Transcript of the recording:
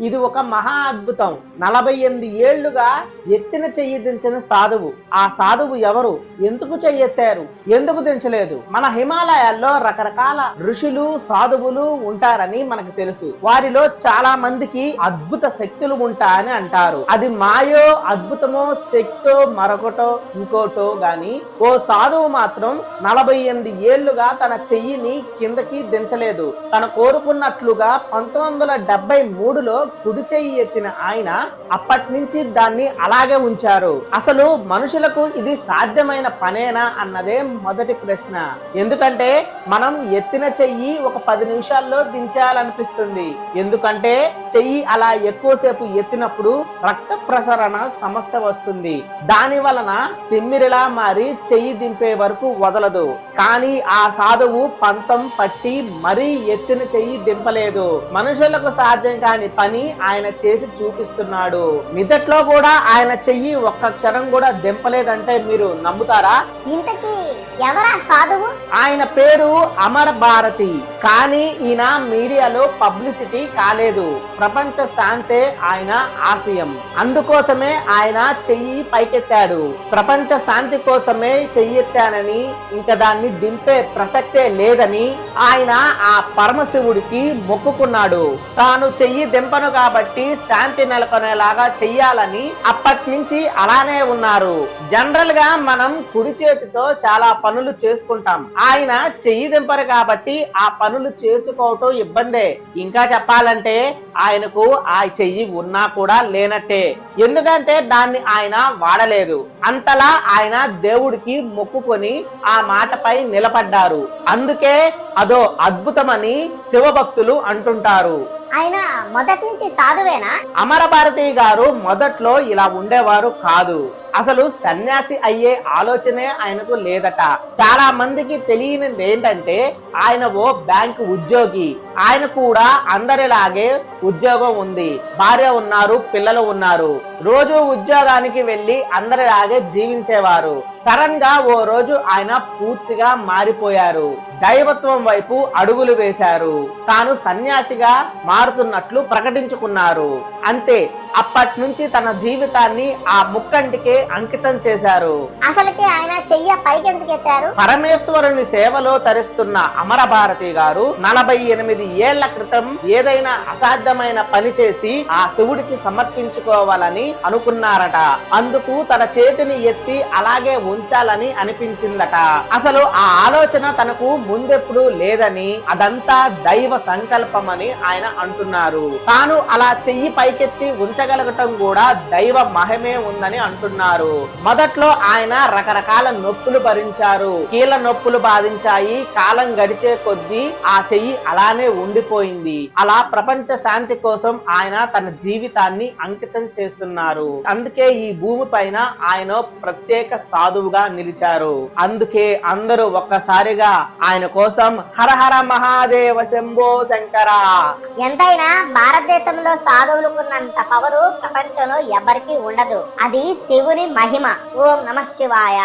ఇది ఒక మహా అద్భుతం. నలభై ఎనిమిది ఏళ్ళుగా ఎత్తిన చెయ్యి దించిన సాధువు. ఆ సాధువు ఎవరు? ఎందుకు చెయ్యెత్తారు ఎందుకు దించలేదు? మన హిమాలయాల్లో రకరకాల ఋషులు సాధువులు ఉంటారని మనకు తెలుసు. వారిలో చాలా మందికి అద్భుత శక్తులు ఉంటాయని అంటారు. అది మాయో అద్భుతమో శక్తో మరొకటో ఇంకోటో గాని ఓ సాధువు మాత్రం నలభై ఎనిమిది ఏళ్ళుగా తన చెయ్యిని కిందకి దించలేదు. తను కోరుకున్నట్లుగా పంతొమ్మిది వందల డెబ్బై మూడులో కుడి చెయ్యి ఎత్తిన ఆయన అప్పటి నుంచి దాన్ని అలాగే ఉంచారు. అసలు మనుషులకు ఇది సాధ్యమైన పనేనా అన్నదే మొదటి ప్రశ్న. ఎందుకంటే మనం ఎత్తిన చెయ్యి ఒక పది నిమిషాల్లో దించాలనిపిస్తుంది ఎందుకంటే చెయ్యి అలా ఎక్కువసేపు ఎత్తినప్పుడు రక్త ప్రసరణ సమస్య వస్తుంది. దాని వలన తిమ్మిరిలా మారి చెయ్యి దింపే వరకు వదలదు. కానీ ఆ సాధువు పంతం పట్టి మరీ ఎత్తిన చెయ్యి దింపలేదు. మనుషులకు సాధ్యం కాని పని ఆయన చేసి చూపిస్తున్నాడు. మిదట్లో కూడా ఆయన చెయ్యి ఒక్క క్షణం కూడా దింపలేదంటే మీరు నమ్ముతారా? ఇంతకీ ఆయన పేరు అమర భారతి. కానీ ఈయన మీడియాలో పబ్లిసిటీ కాలేదు. ప్రపంచ శాంతే ఆయన ఆశయం. అందుకోసమే ఆయన చెయ్యి పైకెత్తాడు. ప్రపంచ శాంతి కోసమే చెయ్యెత్తానని ఇంకా దాన్ని దింపే ప్రసక్తే లేదని ఆయన ఆ పరమశివుడికి మొక్కుకున్నాడు. తాను చెయ్యి దింపను కాబట్టి శాంతి నెలకొనేలాగా చెయ్యాలని అప్పటి నుంచి అలానే ఉన్నారు. జనరల్గా మనం కుడి చేతితో చాలా పనులు చేసుకుంటాం. ఆయన చెయ్యి దింపరు కాబట్టి ఆ పనులు చేసుకోవటం ఇబ్బందే. ఇంకా చెప్పాలంటే ఆయనకు ఆ చెయ్యి ఉన్నా కూడా లేనట్టే. ఎందుకంటే దాన్ని ఆయన వాడలేదు. అంతలా ఆయన దేవుడికి మొక్కుకొని ఆ మాటపై నిలబడ్డారు. అందుకే అదో అద్భుతమని శివభక్తులు అంటుంటారు. ఆయన మొదటి నుంచి సాధువేనా? అమరభారతి గారు మొదట్లో ఇలా ఉండేవారు కాదు. అసలు సన్యాసి అయ్యే ఆలోచనే ఆయనకు లేదట. చాలా మందికి తెలియనిది ఏంటంటే ఆయన ఓ బ్యాంకు ఉద్యోగి. ఆయన కూడా అందరిలాగే ఉద్యోగం ఉంది. భార్య ఉన్నారు పిల్లలు ఉన్నారు. రోజు ఉద్యోగానికి వెళ్ళి అందరిలాగే జీవించేవారు. సడన్గా ఓ రోజు ఆయన పూర్తిగా మారిపోయారు. దైవత్వం వైపు అడుగులు వేశారు. తాను సన్యాసిగా మారుతున్నట్లు ప్రకటించుకున్నారు. అంతే అప్పటి నుంచి తన జీవితాన్ని ఆ ముక్కంటికే అంకితం చేశారు. అసలుకి ఆయన చెయ్య పైకెందుకు ఎత్తారు? పరమేశ్వరుని సేవలో తరిస్తున్న అమరభారతి గారు నలభై ఎనిమిది ఏళ్ళ క్రితం ఏదైనా అసాధ్యమైన పని చేసి ఆ శివుడికి సమర్పించుకోవాలని అనుకున్నారట. అందుకు తన చేతిని ఎత్తి అలాగే ఉంచాలని అనిపించిందట. అసలు ఆ ఆలోచన తనకు ముందెప్పుడు లేదని అదంతా దైవ సంకల్పమని ఆయన అంటున్నారు. తాను అలా చెయ్యి పైకెత్తి ఉంచగలగటం కూడా దైవ మహమే ఉందని అంటున్నారు. మొదట్లో ఆయన రకరకాల నొప్పులు భరించారు. కీళ్ళ నొప్పులు బాధించాయి. కాలం గడిచే కొద్దీ ఆ చెయ్యి అలానే ఉండిపోయింది. అలా ప్రపంచ శాంతి కోసం ఆయన తన జీవితాన్ని అంకితం చేస్తున్నారు. అందుకే ఈ భూమి పైన ఆయన ప్రత్యేక సాధువుగా నిలిచారు. అందుకే అందరూ ఒక్కసారిగా ఆయన కోసం హరహర మహాదేవ శంభో శంకర. ఎంతైనా భారతదేశంలో సాధువులకున్నంత పవరు ప్రపంచంలో ఎవరికి ఉండదు. అది శివుని మహిమ. ఓం నమ శివాయ.